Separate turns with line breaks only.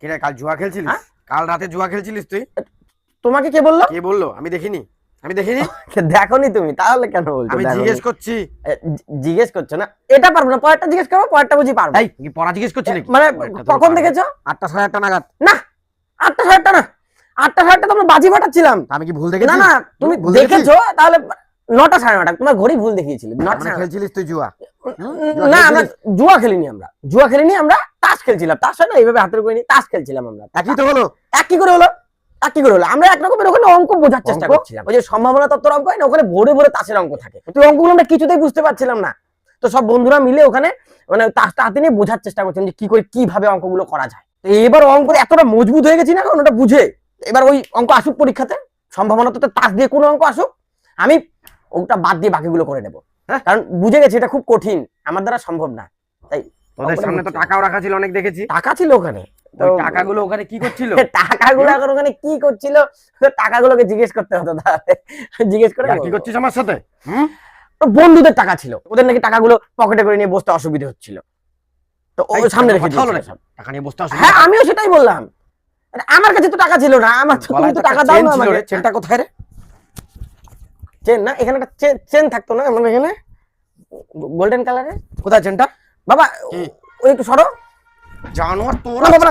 কিরে কাল জুয়া খেলছিলিস?
হ্যাঁ?
কাল রাতে জুয়া খেলছিলিস তুই?
তোমাকে কে বলল?
কে বলল? আমি দেখিনি। আমি দেখিনি?
দেখোনি তুমি তাহলে কেন বলছো
আমি জিজ্ঞেস করছি।
জিজ্ঞেস করছ না? এটা পারব না পরেরটা জিজ্ঞেস করব পরেরটা বুঝি পারব।
এই কি পড়া জিজ্ঞেস করছি নাকি?
মানে কখন দেখেছ?
আটটা সাড়ে আটটা নাগাদ।
না আটটা সাড়েটা না আটটা সাড়েটা তোমরা বাজি ফাটাচ্ছিলাম।
আমি কি ভুল দেখেছি?
না না তুমি?
দেখেছ
তাহলে নটা সাড়ে নটা তোমার ঘড়ি ভুল দেখিয়েছিলে নটা সাড়ে নটা।
খেলছিলিস তুই জুয়া?
না আমরা জুয়া খেলিনি আমরা। জুয়া খেলিনি আমরা তাস খেলছিলাম। তাস হয় না এইভাবে হাতের করে নিয়ে তাস খেলছিলাম আমরা।
একই তো হলো?
এক কি করে হলো? করে হলো? আমরা এক ওখানে অঙ্ক বোঝার চেষ্টা করছিলাম। ওই যে সম্ভাবনা তত্ত্বের অঙ্ক হয় না ওখানে ভরে ভরে তাসের অঙ্ক থাকে। তো অঙ্কগুলো আমরা কিছুতেই বুঝতে পারছিলাম না। তো সব বন্ধুরা মিলে ওখানে মানে তাসটা হাতে নিয়ে বোঝার চেষ্টা করছিলাম যে কি করে কীভাবে অঙ্কগুলো করা যায়। তো এবার অঙ্ক এতটা মজবুত হয়ে গেছি না এখন ওটা বুঝে। এবার ওই অঙ্ক আসুক পরীক্ষাতে সম্ভাবনা তো তাস দিয়ে কোনো অঙ্ক আসুক আমি ওটা বাদ দিয়ে বাকিগুলো করে নেব।
হ্যাঁ।
কারণ বুঝে গেছি এটা খুব কঠিন। আমার দ্বারা সম্ভব না। তাই ওদের
সামনে তো টাকাও রাখা ছিল অনেক দেখেছি।
টাকা ছিল ওখানে।
টাকাগুলো ওখানে কি করছিল?
টাকাগুলো এখন ওখানে কি করছিল? টাকাগুলোকে জিজ্ঞেস করতে হতো জিজ্ঞেস করে
কি করছিস আমার সাথে?
বন্ধুদের টাকা ছিল। ওদের নাকি টাকাগুলো পকেটে করে নিয়ে বসতে অসুবিধা হচ্ছিল। তো ও সামনে রেখে।
টাকা নিয়ে বসতে
হ্যাঁ আমিও সেটাই বললাম। আমার কাছে তো টাকা ছিল না। আমার তো তুমি তো টাকা দাও না
চেনটা কোথায় রে?
চেন না এখানে একটা চেন চেন থাকতো না আমাদের এখানে গোল্ডেন কালারের
কোথায় চেনটা
বাবা ওই একটু সরো।
জানোয়ার তোর
বাবা,